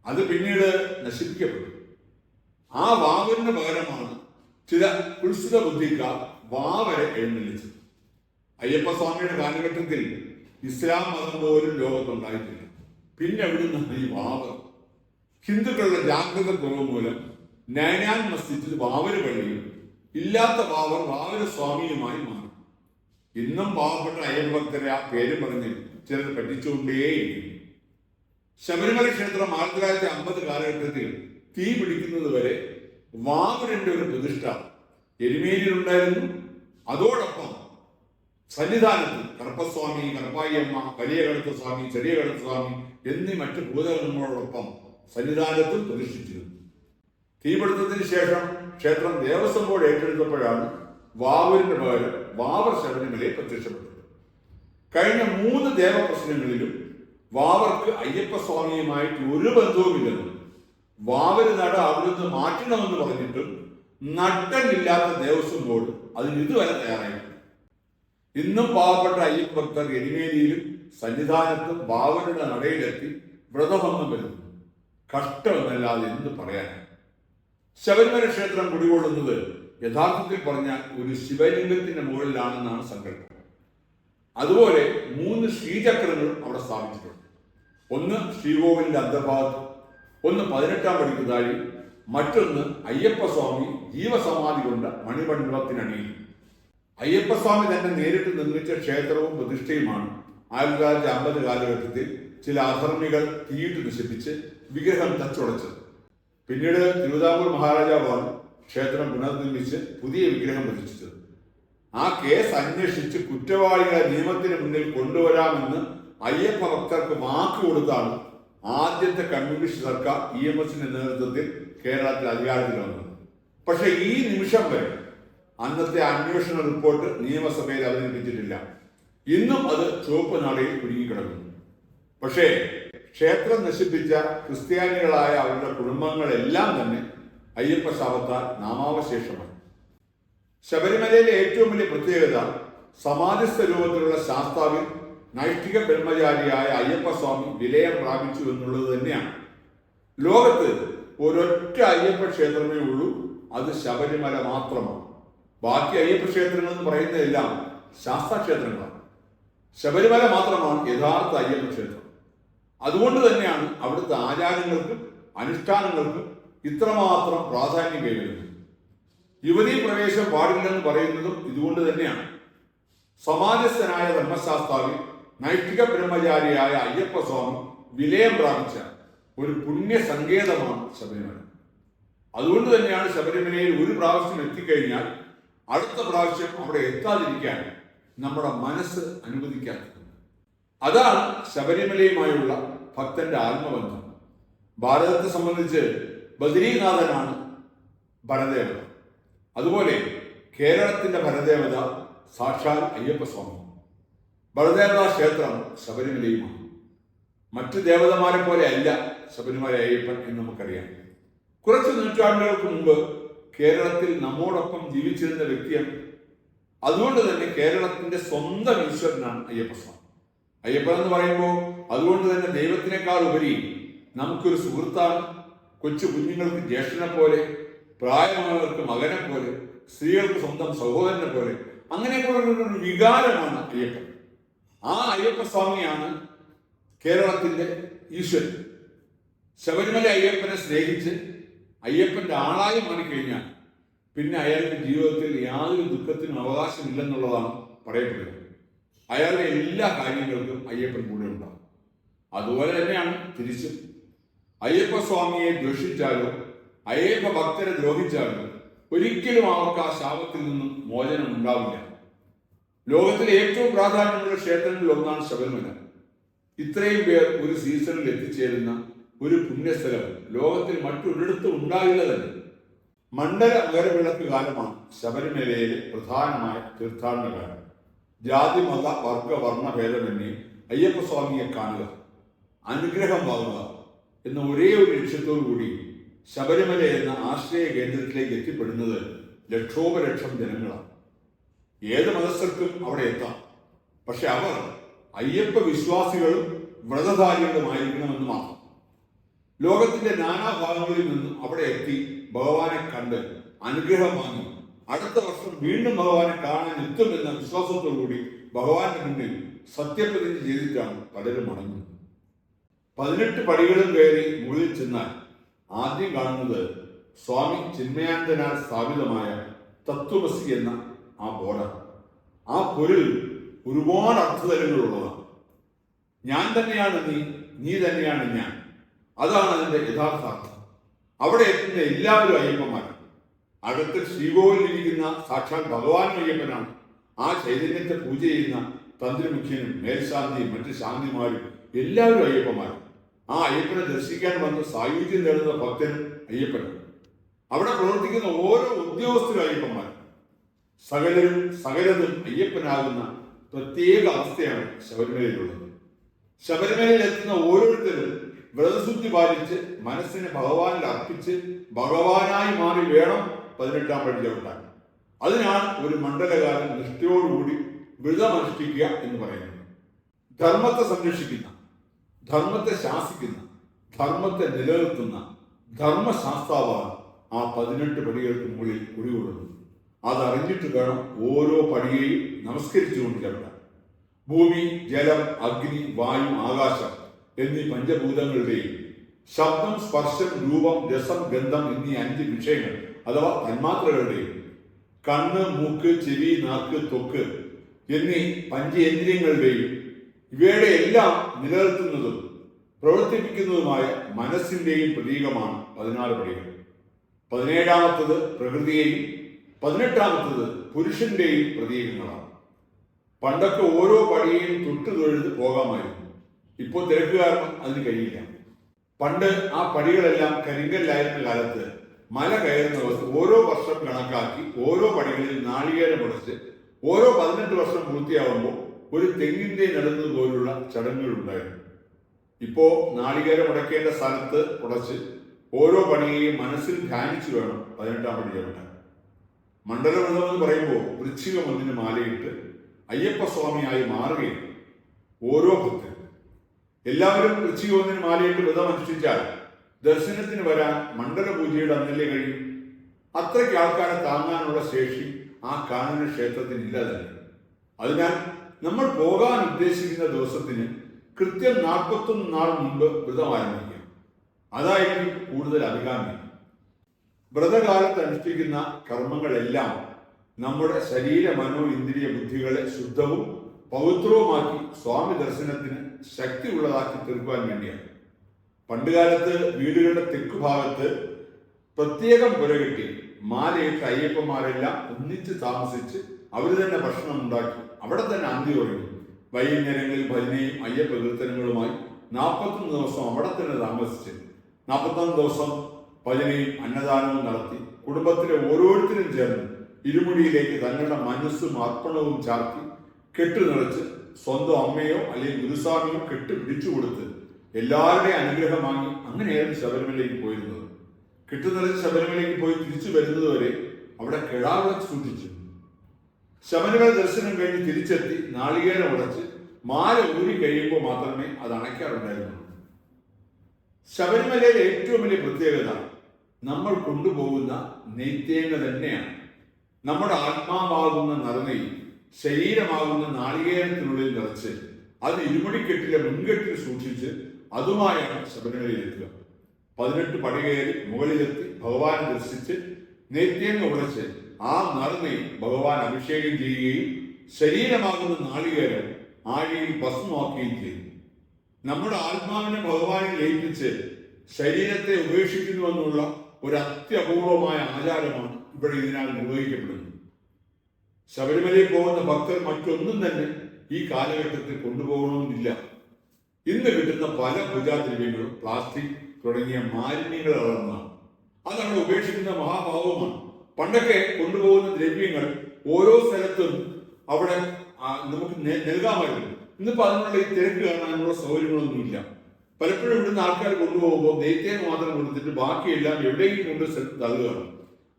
A: അത് പിന്നീട് നശിപ്പിക്കപ്പെട്ടു. ആ വാവലിന് പകരമാണ് ചില കുൽസിത ബുദ്ധിക്കാർ വാവരെ എഴുന്നള്ളിച്ചത്. അയ്യപ്പസ്വാമിയുടെ കാലഘട്ടത്തിൽ ഇസ്ലാം മതം പോലും ലോകത്തുണ്ടായിട്ടില്ല. പിന്നെ എവിടുന്നാണ് ഈ വാവർ ഹിന്ദുക്കളുടെ ജാഗ്രത കുറവ് മൂലം നയനാൻ മസ്ജിദിൽ വാവര് പള്ളിയും ഇല്ലാത്ത പാവം വാവര സ്വാമിയുമായി മാറി. ഇന്നും പാവപ്പെട്ട അയ്യഭക്തരെ ആ പേര് പറഞ്ഞ് ചിലർ പറ്റിച്ചുകൊണ്ടേയിരിക്കുന്നു ശബരിമല ക്ഷേത്രം ആയിരത്തി തൊള്ളായിരത്തി അമ്പത് കാലഘട്ടത്തിൽ തീ പിടിക്കുന്നത് വരെ വാവരന്റെ ഒരു പ്രതിഷ്ഠ എരുമേലിയിലുണ്ടായിരുന്നു. അതോടൊപ്പം സന്നിധാനത്ത് കർപ്പസ്വാമി കർപ്പായിയമ്മ വലിയ കടുത്ത സ്വാമി ചെറിയ കടുത്ത സ്വാമി എന്നീ മറ്റു ഭൂതകർമ്മങ്ങളോടൊപ്പം സന്നിധാനത്തും പ്രതിഷ്ഠിച്ചിരുന്നു. തീപിടുത്തത്തിന് ശേഷം ക്ഷേത്രം ദേവസ്വം ബോർഡ് ഏറ്റെടുത്തപ്പോഴാണ് വാവൂരിന്റെ പകരം വാവർ ശബരിമലയെ പ്രത്യക്ഷപ്പെട്ടത്. കഴിഞ്ഞ മൂന്ന് ദേവപ്രശ്നങ്ങളിലും വാവർക്ക് അയ്യപ്പസ്വാമിയുമായിട്ട് ഒരു ബന്ധവുമില്ലെന്നും വാവര് നട അവിടുന്ന് മാറ്റണമെന്ന് പറഞ്ഞിട്ടും നട്ടനില്ലാത്ത ദേവസ്വം ബോർഡ് അതിന് ഇതുവരെ തയ്യാറായിട്ടില്ല. ഇന്നും പാവപ്പെട്ട അയ്യപ്പ ഭക്തർ എരിമേലിയിലും സന്നിധാനത്തും വാവരുടെ നടയിലെത്തി വ്രതഭംഗം വരുന്നു. കഷ്ടമെന്നല്ലാതെ എന്ത് പറയാനാണ്? ശബരിമല ക്ഷേത്രം കുടികൊള്ളുന്നത് യഥാർത്ഥത്തിൽ പറഞ്ഞ ഒരു ശിവലിംഗത്തിന്റെ മുകളിലാണെന്നാണ് സങ്കല്പം. അതുപോലെ മൂന്ന് ശ്രീചക്രങ്ങൾ അവിടെ സ്ഥാപിച്ചിട്ടുണ്ട്. ഒന്ന് ശ്രീകോവിലിന്റെ അന്തർഭാഗത്ത് ഒന്ന് പതിനെട്ടാം പടിക്കുതാഴി മറ്റൊന്ന് അയ്യപ്പസ്വാമി ജീവസമാധി കൊണ്ട മണിമണ്ഡലത്തിനടിയിൽ അയ്യപ്പസ്വാമി തന്നെ നേരിട്ട് നിർമ്മിച്ച ക്ഷേത്രവും പ്രതിഷ്ഠയുമാണ്. ആയിരത്തി തൊള്ളായിരത്തി അമ്പത് കാലഘട്ടത്തിൽ ചില അധർമ്മികൾ തീയിട്ട് നശിപ്പിച്ച് വിഗ്രഹം തച്ചുടച്ചത്. പിന്നീട് തിരുവിതാംകൂർ മഹാരാജാവാണ് ക്ഷേത്രം പുനർനിർമ്മിച്ച് പുതിയ വിഗ്രഹം പ്രതിഷ്ഠിച്ചത് ആ കേസ് അന്വേഷിച്ച് കുറ്റവാളികളെ നിയമത്തിന് മുന്നിൽ കൊണ്ടുവരാമെന്ന് അയ്യപ്പ ഭക്തർക്ക് വാക്ക് കൊടുത്താണ് ആദ്യത്തെ കമ്മ്യൂണിസ്റ്റ് സർക്കാർ ഇ എം എസിന്റെ നേതൃത്വത്തിൽ കേരളത്തിൽ അധികാരത്തിൽ വന്നത്. പക്ഷെ ഈ നിമിഷം വരെ അന്നത്തെ അന്വേഷണ റിപ്പോർട്ട് നിയമസഭയിൽ അവതരിപ്പിച്ചിട്ടില്ല. ഇന്നും അത് ചുവപ്പ് നാടയിൽ കുടുങ്ങിക്കിടക്കുന്നു. പക്ഷേ ക്ഷേത്രം നശിപ്പിച്ച ക്രിസ്ത്യാനികളായ അവരുടെ കുടുംബങ്ങളെല്ലാം തന്നെ അയ്യപ്പ ശാപത്താൽ നാമാവശേഷമാണ് ശബരിമലയിലെ ഏറ്റവും വലിയ പ്രത്യേകത സമാധിസ്ഥ രൂപത്തിലുള്ള ശാസ്താവിൽ നൈഷ്ഠിക ബ്രഹ്മചാരിയായ അയ്യപ്പസ്വാമി വിലയം പ്രാപിച്ചു എന്നുള്ളത് തന്നെയാണ്. ലോകത്ത് ഒരൊറ്റ അയ്യപ്പ ക്ഷേത്രമേ ഉള്ളൂ അത് ശബരിമല മാത്രമാണ്. ബാക്കി അയ്യപ്പ ക്ഷേത്രങ്ങൾ എന്ന് പറയുന്നതെല്ലാം ശാസ്താക്ഷേത്രങ്ങളാണ്. ശബരിമല മാത്രമാണ് യഥാർത്ഥ അയ്യപ്പ ക്ഷേത്രം. അതുകൊണ്ട് തന്നെയാണ് അവിടുത്തെ ആചാരങ്ങൾക്കും അനുഷ്ഠാനങ്ങൾക്കും ഇത്രമാത്രം പ്രാധാന്യം കൈവരുന്നത്. യുവതീ പ്രവേശം പാടില്ലെന്ന് പറയുന്നതും ഇതുകൊണ്ട് തന്നെയാണ്. സമാജസ്ഥനായ ധർമ്മശാസ്താവിൽ നൈഷ്ഠിക ബ്രഹ്മചാരിയായ അയ്യപ്പ സ്വാമി വിലയം പ്രാപിച്ച ഒരു പുണ്യ സങ്കേതമാണ് ശബരിമല. അതുകൊണ്ട് തന്നെയാണ് ശബരിമലയിൽ ഒരു പ്രാവശ്യം എത്തിക്കഴിഞ്ഞാൽ അടുത്ത പ്രാവശ്യം അവിടെ എത്താതിരിക്കാൻ നമ്മുടെ മനസ്സ് അനുവദിക്കാത്തത്. അതാണ് ശബരിമലയുമായുള്ള ഭക്തന്റെ ആത്മബന്ധം. ഭാരതത്തെ സംബന്ധിച്ച് ബദരീനാഥനാണ് ഭരദേവത അതുപോലെ കേരളത്തിന്റെ ഭരദേവത സാക്ഷാൽ അയ്യപ്പസ്വാമി. ഭരദേവത ക്ഷേത്രം ശബരിമലയുമാണ്. മറ്റു ദേവതമാരെ പോലെ അല്ല ശബരിമല അയ്യപ്പൻ എന്ന് നമുക്കറിയാം. കുറച്ച് നൂറ്റാണ്ടുകൾക്ക് മുമ്പ് കേരളത്തിൽ നമ്മോടൊപ്പം ജീവിച്ചിരുന്ന വ്യക്തിയാണ്. അതുകൊണ്ട് തന്നെ കേരളത്തിന്റെ സ്വന്തം ഈശ്വരനാണ് അയ്യപ്പസ്വാമി. അയ്യപ്പൻ എന്ന് പറയുമ്പോൾ അതുകൊണ്ട് തന്നെ ദൈവത്തിനേക്കാൾ ഉപരി നമുക്കൊരു സുഹൃത്താണ്. കൊച്ചു കുഞ്ഞുങ്ങൾക്ക് ജ്യേഷ്ഠനെ പോലെ പ്രായമായവർക്ക് മകനെ പോലെ സ്ത്രീകൾക്ക് സ്വന്തം സഹോദരനെ പോലെ അങ്ങനെയൊക്കെയുള്ള ഒരു വികാരമാണ് അയ്യപ്പൻ. ആ അയ്യപ്പ സ്വാമിയാണ് കേരളത്തിന്റെ ഈശ്വരൻ. ശബരിമല അയ്യപ്പനെ സ്നേഹിച്ച് അയ്യപ്പന്റെ ആളായി മാറിക്കഴിഞ്ഞാൽ പിന്നെ അയാളുടെ ജീവിതത്തിൽ യാതൊരു ദുഃഖത്തിനും അവകാശമില്ലെന്നുള്ളതാണ് പറയപ്പെടുന്നത്. അയാളുടെ എല്ലാ കാര്യങ്ങൾക്കും അയ്യപ്പൻ കൂടെ ഉണ്ടാകും അതുപോലെ തന്നെയാണ് തിരിച്ചും. അയ്യപ്പ സ്വാമിയെ ദ്വേഷിച്ചാലോ അയ്യപ്പ ഭക്തരെ ദ്രോഹിച്ചാലോ ഒരിക്കലും അവർക്ക് ആ ശാപത്തിൽ നിന്നും മോചനം ഉണ്ടാവില്ല. ലോകത്തിലെ ഏറ്റവും പ്രാധാന്യമുള്ള ക്ഷേത്രങ്ങളിൽ ഒന്നാണ് ശബരിമല. ഇത്രയും പേർ ഒരു സീസണിൽ എത്തിച്ചേരുന്ന ഒരു പുണ്യസ്ഥലം ലോകത്തിൽ മറ്റൊരിടത്തും ഉണ്ടാകില്ല തന്നെ. മണ്ഡല മകരവിളക്ക് കാലമാണ് ശബരിമലയിലെ പ്രധാനമായ തീർത്ഥാടന കാലം ജാതി മത വർഗ വർണ ഭേദമന്യേ അയ്യപ്പസ്വാമിയെ കാണുക അനുഗ്രഹം വാങ്ങുക എന്ന ഒരേ ഒരു ലക്ഷ്യത്തോടു കൂടി ശബരിമല എന്ന ആശ്രയ കേന്ദ്രത്തിലേക്ക് എത്തിപ്പെടുന്നത് ലക്ഷോപലക്ഷം ജനങ്ങളാണ്. ഏത് മതസ്ഥർക്കും അവിടെ എത്താം. പക്ഷെ അവർ അയ്യപ്പ വിശ്വാസികളും വ്രതധാരികളുമായിരിക്കണമെന്ന് മാത്രം. ലോകത്തിന്റെ നാനാഭാഗങ്ങളിൽ നിന്നും അവിടെ എത്തി ഭഗവാനെ കണ്ട് അനുഗ്രഹം വാങ്ങി അടുത്ത വർഷം വീണ്ടും ഭഗവാനെ കാണാൻ എത്തുമെന്ന വിശ്വാസത്തോടുകൂടി ഭഗവാന്റെ മുന്നിൽ സത്യപ്രതിജ്ഞ ചെയ്തിട്ടാണ് പലരും മടങ്ങുന്നത്. പതിനെട്ട് പടികളും കയറി മുകളിൽ ചെന്നാൽ ആദ്യം കാണുന്നത് സ്വാമി ചിന്മയാനന്ദനാൽ സ്ഥാപിതമായ തത്വമസി എന്ന ആ ബോർഡാണ് ആ പൊരുൾ ഒരുപാട് അർത്ഥതലങ്ങളുള്ളതാണ് ഞാൻ തന്നെയാണ് നീ നീ തന്നെയാണ് ഞാൻ. അതാണ് അതിന്റെ യഥാർത്ഥ അർത്ഥം. അവിടെ എത്തുന്ന എല്ലാവരും അയ്യപ്പന്മാരാണ് അകത്ത് ശ്രീകോവിലിരിക്കുന്ന സാക്ഷാൽ ഭഗവാൻ അയ്യപ്പനാണ്. ആ ചൈതന്യത്തെ പൂജ ചെയ്യുന്ന തന്ത്രിമുഖ്യനും മേൽശാന്തിയും മറ്റ് ശാന്തിമാരും എല്ലാവരും അയ്യപ്പന്മാരും ആ അയ്യപ്പനെ ദർശിക്കാൻ വന്ന് സായുജ്യം നേടുന്ന ഭക്തനും അയ്യപ്പനും അവിടെ പ്രവർത്തിക്കുന്ന ഓരോ ഉദ്യോഗസ്ഥരും അയ്യപ്പന്മാർ സകലരും സകലതും അയ്യപ്പനാകുന്ന പ്രത്യേക അവസ്ഥയാണ് ശബരിമലയിലുള്ളത്. ശബരിമലയിൽ എത്തുന്ന ഓരോരുത്തരും വ്രതശുദ്ധി പാലിച്ച് മനസ്സിനെ ഭഗവാനിൽ അർപ്പിച്ച് ഭഗവാനായി മാറി വേണം പതിനെട്ടാം പടി ചവിട്ടാൻ അതിനാണ് ഒരു മണ്ഡലകാരൻ നിഷ്ഠയോടുകൂടി വ്രതമനുഷ്ഠിക്കുക എന്ന് പറയുന്നത്. ധർമ്മത്തെ സംരക്ഷിക്കുന്ന ധർമ്മത്തെ ശാസിക്കുന്ന ധർമ്മത്തെ നിലനിർത്തുന്ന ധർമ്മശാസ്താവാണ് ആ പതിനെട്ട് പടികൾക്ക് മുകളിൽ കുടികൊള്ളുന്നത് അതറിഞ്ഞിട്ട് വേണം ഓരോ പടിയെയും നമസ്കരിച്ചുകൊണ്ട് ചവിട്ടാൻ. ഭൂമി ജലം അഗ്നി വായു ആകാശം എന്നീ പഞ്ചഭൂതങ്ങളുടെയും ശബ്ദം സ്പർശം രൂപം രസം ഗന്ധം എന്നീ അഞ്ച് വിഷയങ്ങൾ അഥവാ തന്മാത്രകളുടെയും കണ്ണ് മൂക്ക് ചെവി നാക്ക് തൊക്ക് എന്നീ പഞ്ചേന്ദ്രിയങ്ങളുടെയും ഇവയുടെ എല്ലാം നിലനിർത്തുന്നതും പ്രവർത്തിപ്പിക്കുന്നതുമായ മനസ്സിന്റെയും പ്രതീകമാണ് പതിനാല് പടികൾ. പതിനേഴാമത്തത് പ്രകൃതിയെയും പതിനെട്ടാമത്തത് പുരുഷന്റെയും പ്രതീകങ്ങളാണ്. പണ്ടൊക്കെ ഓരോ പടിയെയും തൊട്ട് തൊഴുത് പോകാമായിരുന്നു. ഇപ്പോൾ തിരക്ക് കാരണം അതിന് കഴിയില്ല. പണ്ട് ആ പടികളെല്ലാം കരിങ്കല്ലായിരുന്ന കാലത്ത് മല കയറുന്നവർ ഓരോ വർഷം കണക്കാക്കി ഓരോ പടികളിൽ നാളികേരം ഉടച്ച് ഓരോ പതിനെട്ട് വർഷം പൂർത്തിയാവുമ്പോൾ ഒരു തെങ്ങിന്റെ നടുന്നത് പോലുള്ള ചടങ്ങുകൾ ഉണ്ടായിരുന്നു. ഇപ്പോ നാളികേരം ഉടക്കേണ്ട സ്ഥലത്ത് ഉടച്ച് ഓരോ പണിയെയും മനസ്സിൽ ധ്യാനിച്ചു വേണം പതിനെട്ടാം പടി ചവിട്ടാൻ മണ്ഡലവ്രതം എന്ന് പറയുമ്പോൾ വൃശ്ചികം ഒന്നിന് മാലയിട്ട് അയ്യപ്പസ്വാമിയായി മാറുകയാണ് ഓരോ ഭക്തരും. എല്ലാവരും വൃശ്ചികം ഒന്നിന് മാലയിട്ട് വ്രതം അനുഷ്ഠിച്ചാൽ ദർശനത്തിന് വരാൻ മണ്ഡലപൂജയുടെ അന്നല്ലേ കഴിയും? അത്രയ്ക്ക് ആൾക്കാരെ താങ്ങാനുള്ള ശേഷി ആ കാണുന്ന ക്ഷേത്രത്തിന് ഇല്ല തന്നെ. അതിനാൽ നമ്മൾ പോകാൻ ഉദ്ദേശിക്കുന്ന ദിവസത്തിന് കൃത്യം നാൽപ്പത്തൊന്ന് നാൾ മുമ്പ് വ്രതം ആരംഭിക്കാം. അതായിരിക്കും കൂടുതൽ അഭികാമ്യം. വ്രതകാലത്ത് അനുഷ്ഠിക്കുന്ന കർമ്മങ്ങളെല്ലാം നമ്മുടെ ശരീര മനോ ഇന്ദ്രിയ ബുദ്ധികളെ ശുദ്ധവും പവിത്രവുമാക്കി സ്വാമി ദർശനത്തിന് ശക്തിയുള്ളതാക്കി തീർക്കുവാൻ വേണ്ടിയാണ്. പണ്ടുകാലത്ത് വീടുകളുടെ തെക്കു ഭാഗത്ത് പ്രത്യേകം പുരകെട്ടി മാലയിട്ട് അയ്യപ്പന്മാരെല്ലാം ഒന്നിച്ച് താമസിച്ച് അവർ തന്നെ ഭക്ഷണം ഉണ്ടാക്കി അവിടെ തന്നെ അന്തി തുടങ്ങി. വൈകുന്നേരങ്ങളിൽ ഭജനയും അയ്യപ്പ കീർത്തനങ്ങളുമായി നാൽപ്പത്തൊന്ന് ദിവസം അവിടെ തന്നെ താമസിച്ച് നാൽപ്പത്തൊന്ന് ദിവസം ഭജനയും അന്നദാനവും നടത്തി കുടുംബത്തിലെ ഓരോരുത്തരും ചേർന്ന് ഇരുമുടിയിലേക്ക് തങ്ങളുടെ മനസ്സും അർപ്പണവും ചാർത്തി കെട്ടു നിറച്ച് സ്വന്തം അമ്മയോ അല്ലെങ്കിൽ ഗുരുസ്വാമിയോ കെട്ട് പിടിച്ചു കൊടുത്ത് എല്ലാവരുടെയും അനുഗ്രഹം വാങ്ങി അങ്ങനെയായിരുന്നു ശബരിമലയിലേക്ക് പോയിരുന്നത്. കെട്ടുനിറച്ച് ശബരിമലയിലേക്ക് പോയി തിരിച്ചു വരുന്നത് വരെ അവിടെ കിടാവിളക്ക് സൂക്ഷിച്ചു. ശബരിമല ദർശനം കഴിഞ്ഞ് തിരിച്ചെത്തി നാളികേരം ഉടച്ച് മാല ഊരി കഴിയുമ്പോൾ മാത്രമേ അത് അണയ്ക്കാറുണ്ടായിരുന്നുള്ളൂ. ശബരിമലയിലെ ഏറ്റവും വലിയ പ്രത്യേകത നമ്മൾ കൊണ്ടുപോകുന്ന നെയ്ത്തേങ്ങ തന്നെയാണ്. നമ്മുടെ ആത്മാവാകുന്ന നറുനെയ്യ് ശരീരമാകുന്ന നാളികേരത്തിനുള്ളിൽ നിറച്ച് അത് ഇരുമുടിക്കെട്ടിലെ മുൻകെട്ടിൽ സൂക്ഷിച്ച് അതുമായാണ് ശബരിമലയിലെത്തുക പതിനെട്ട് പടികയറി മുകളിലെത്തി ഭഗവാനെ ദർശിച്ച് നെയ്ത്തേങ്ങ ഉടച്ച് ആ നറുനെയ്യ് ഭഗവാൻ അഭിഷേകം ചെയ്യുകയും ശരീരമാകുന്ന നാളികേരം ആഴിയിൽ ഭസ്മമാക്കുകയും ചെയ്തു. നമ്മുടെ ആത്മാവിനെ ഭഗവാനിൽ ലയിപ്പിച്ച് ശരീരത്തെ ഉപേക്ഷിക്കുന്നുവെന്നുള്ള ഒരു അത്യപൂർവമായ ആചാരമാണ് ഇവിടെ ഇതിനാൽ നിർവഹിക്കപ്പെടുന്നത്. ശബരിമലയിൽ പോകുന്ന ഭക്തർ മറ്റൊന്നും തന്നെ ഈ കാലഘട്ടത്തിൽ കൊണ്ടുപോകണമെന്നില്ല. ഇന്ന് കിട്ടുന്ന പല പൂജാദ്രവ്യങ്ങളും പ്ലാസ്റ്റിക് തുടങ്ങിയ മാലിന്യങ്ങൾ അളർന്നാണ് നമ്മൾ ഉപേക്ഷിക്കുന്ന മഹാഭാവമാണ്. പണ്ടൊക്കെ കൊണ്ടുപോകുന്ന ദ്രവ്യങ്ങൾ ഓരോ സ്ഥലത്തും അവിടെ നമുക്ക് നൽകാമായിരുന്നു ഇന്നിപ്പോ അതിനുള്ള ഈ തിരക്ക് കാണാനുള്ള സൗകര്യങ്ങളൊന്നുമില്ല. പലപ്പോഴും ഇവിടുന്ന് ആൾക്കാർ കൊണ്ടുപോകുമ്പോൾ നെയ്ത്തേ മാത്രം കൊടുത്തിട്ട് ബാക്കിയെല്ലാം എവിടെയും കൊണ്ട് തള്ളുകയാണ്.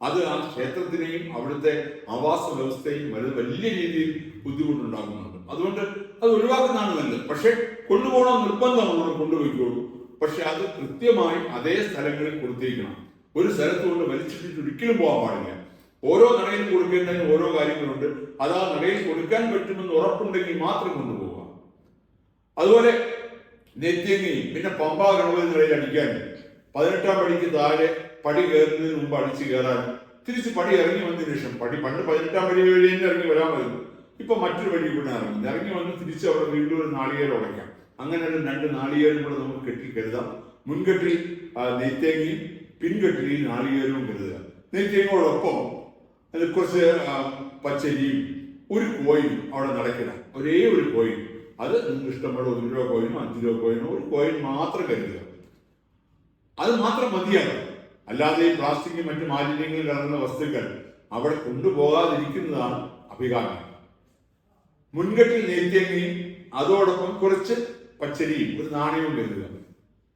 A: അത് ആ ക്ഷേത്രത്തിനെയും അവിടുത്തെ ആവാസ വ്യവസ്ഥയും വലിയ രീതിയിൽ ബുദ്ധിമുട്ടുണ്ടാകുന്നുണ്ട് അതുകൊണ്ട് അത് ഒഴിവാക്കുന്നതാണ് നല്ലത്. പക്ഷെ കൊണ്ടുപോകണം നിർബന്ധമുള്ളത് കൊണ്ടുപോയിക്കോളൂ. പക്ഷെ അത് കൃത്യമായി അതേ സ്ഥലങ്ങളിൽ കൊടുത്തിരിക്കണം. ഒരു സ്ഥലത്ത് കൊണ്ട് വലിച്ചിട്ടിട്ട് ഒരിക്കലും പോകാൻ പാടില്ല. ഓരോ നടയിൽ കൊടുക്കേണ്ടതിന് ഓരോ കാര്യങ്ങളുണ്ട്. അത് ആ നടയിൽ കൊടുക്കാൻ പറ്റുമെന്ന് ഉറപ്പുണ്ടെങ്കിൽ മാത്രം കൊണ്ടുപോകാം അതുപോലെ നെറ്റിങ്ങയും പിന്നെ പമ്പ നിലയിൽ അടിക്കാൻ. പതിനെട്ടാം പടിക്ക് താഴെ പടി കയറുന്നതിന് മുമ്പ് അടിച്ചു കയറാൻ. തിരിച്ച് പടി ഇറങ്ങി വന്നതിന് ശേഷം പടി പണ്ട് പതിനെട്ടാം പടി വഴി തന്നെ ഇറങ്ങി വരാമായിരുന്നു. ഇപ്പൊ മറ്റൊരു വഴി കൂടെ ഇറങ്ങുന്നത് ഇറങ്ങി വന്ന് തിരിച്ച് അവിടെ വീണ്ടും ഒരു നാളികേരം ഉടയ്ക്കാം. അങ്ങനെ ഒരു രണ്ട് നാളികേരം കൂടെ നമുക്ക് കെട്ടി കരുതാം. മുൻകെട്ടിൽ നെയ്ത്തേങ്ങയും പിൻകെട്ടിൽ നാളികേരവും കരുതുക. നെയ്ത്തേങ്ങോടൊപ്പം അതിൽ കുറച്ച് പച്ചരിയും ഒരു കോയിനും അവിടെ നടക്കണം ഒരേ ഒരു കോയിൻ. അത് നിങ്ങൾക്ക് ഇഷ്ടമുള്ള ഒരു രൂപ കോയിനോ അഞ്ച് രൂപ കോയിനോ ഒരു കോയിൻ മാത്രം കരുതുക. അത് മാത്രം മതിയാകും. അല്ലാതെ ഈ പ്ലാസ്റ്റിക്കും മറ്റു മാലിന്യങ്ങളിൽ കലർന്ന വസ്തുക്കൾ അവിടെ കൊണ്ടുപോകാതിരിക്കുന്നതാണ് അഭികാമ്യം. മുൻകെട്ടിൽ നെയ്ത്തേങ്ങയും അതോടൊപ്പം കുറച്ച് പച്ചരിയും ഒരു നാണയവും കരുതുക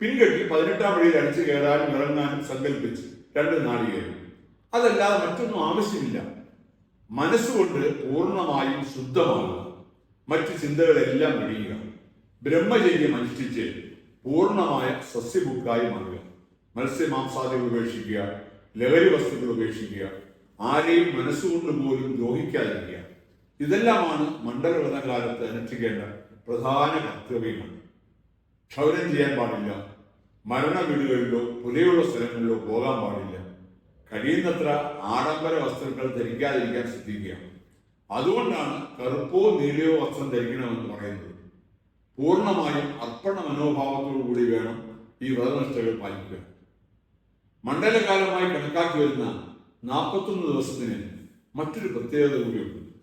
A: പിൻകെട്ടിൽ പതിനെട്ടാം വഴിയിൽ അടിച്ചു കയറാനും ഇറങ്ങാനും സങ്കല്പിച്ച് രണ്ട് നാളികേരം അതല്ലാതെ മറ്റൊന്നും ആവശ്യമില്ല. മനസ്സുകൊണ്ട് പൂർണമായും ശുദ്ധമാകുക മറ്റു ചിന്തകളെല്ലാം വെടിയുക. ബ്രഹ്മചര്യം അനുഷ്ഠിച്ച് പൂർണമായ സസ്യബുക്കായി മാറുക. മത്സ്യമാംസാദികൾ ഉപേക്ഷിക്കുക. ലഹരി വസ്തുക്കൾ ഉപേക്ഷിക്കുക. ആരെയും മനസ്സുകൊണ്ട് പോലും ദ്രോഹിക്കാതിരിക്കുക. ഇതെല്ലാമാണ് മണ്ഡലവ്രത കാലത്ത് അനുഷ്ഠിക്കേണ്ട പ്രധാന കർത്തവ്യങ്ങൾ. ക്ഷൗരം ചെയ്യാൻ പാടില്ല. മരണ വീടുകളിലോ പുലയുള്ള സ്ഥലങ്ങളിലോ പോകാൻ പാടില്ല. കഴിയുന്നത്ര ആഡംബര വസ്ത്രങ്ങൾ ധരിക്കാതിരിക്കാൻ ശ്രദ്ധിക്കുക. അതുകൊണ്ടാണ് കറുപ്പോ നീലയോ വസ്ത്രം ധരിക്കണമെന്ന് പറയുന്നത്. പൂർണമായും അർപ്പണ മനോഭാവത്തോടു കൂടി വേണം ഈ വ്രതനിഷ്ഠകൾ പാലിക്കുക. മണ്ഡലകാലമായി കണക്കാക്കി വരുന്ന നാൽപ്പത്തൊന്ന് ദിവസത്തിന് മറ്റൊരു പ്രത്യേകത കൂടിയുണ്ട്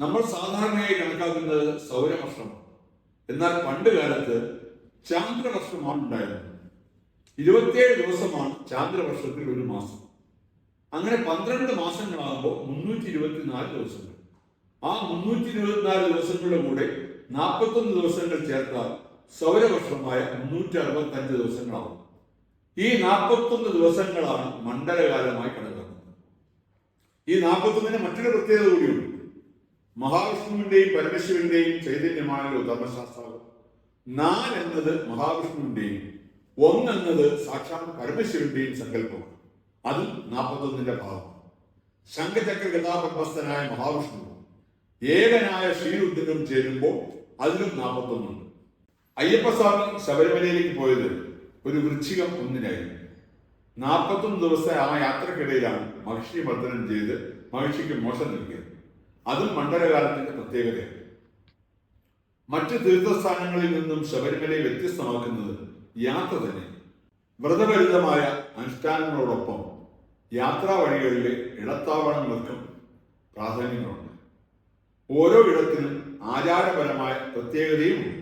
A: നമ്മൾ സാധാരണയായി കണക്കാക്കുന്നത് സൗരവർഷമാണ് എന്നാൽ പണ്ട് കാലത്ത് ചാന്ദ്രവർഷമാണ് ഉണ്ടായിരുന്നത്. ഇരുപത്തിയേഴ് ദിവസമാണ് ചാന്ദ്രവർഷത്തിൽ ഒരു മാസം. അങ്ങനെ പന്ത്രണ്ട് മാസങ്ങളാകുമ്പോൾ മുന്നൂറ്റി ഇരുപത്തിനാല് ദിവസങ്ങൾ. ആ മുന്നൂറ്റി ഇരുപത്തിനാല് ദിവസങ്ങളുടെ കൂടെ നാൽപ്പത്തൊന്ന് ദിവസങ്ങൾ ചേർത്താൽ സൗരവർഷമായ മുന്നൂറ്റി അറുപത്തി അഞ്ച് ദിവസങ്ങളാവും ഈ നാൽപ്പത്തൊന്ന് ദിവസങ്ങളാണ് മണ്ഡലകാലമായി കണക്കാക്കുന്നത്. ഈ നാൽപ്പത്തൊന്നിന് മറ്റൊരു പ്രത്യേകത കൂടിയുണ്ട്. മഹാവിഷ്ണുവിന്റെയും പരമശിവന്റെയും ചൈതന്യമാണല്ലോ ധർമ്മശാസ്ത്രം. നാൻ എന്നത് മഹാവിഷ്ണുവിന്റെയും ഒന്നെന്നത് സാക്ഷാൽ പരമശിവന്റെയും സങ്കല്പമാണ്. അതും നാൽപ്പത്തൊന്നിന്റെ ഭാഗം. ശംഖചക്ര ഗതാപദ്മസ്ഥനായ മഹാവിഷ്ണു ഏകനായ ശ്രീരുദ്രനും ചേരുമ്പോൾ അതിലും നാൽപ്പത്തൊന്നുണ്ട്. അയ്യപ്പസ്വാമി ശബരിമലയിലേക്ക് പോയത് ഒരു വൃശ്ചികം ഒന്നിനായിരുന്നു. നാൽപ്പത്തൊന്ന് ദിവസത്തെ ആ യാത്രക്കിടയിലാണ് മഹിഷി മർദ്ദനം ചെയ്ത് മഹിഷിക്ക് മോശം നൽകിയത്. അതും മണ്ഡലകാലത്തിന്റെ പ്രത്യേകതയാണ്. മറ്റ് തീർത്ഥസ്ഥാനങ്ങളിൽ നിന്നും ശബരിമലയെ വ്യത്യസ്തമാക്കുന്നത് യാത്ര തന്നെ. വ്രതഭരിതമായ അനുഷ്ഠാനങ്ങളോടൊപ്പം യാത്രാ വഴികളിലെ ഇടത്താവളങ്ങൾക്കും പ്രാധാന്യങ്ങളുണ്ട്. ഓരോ ഇടത്തിനും ആചാരപരമായ പ്രത്യേകതയുമുണ്ട്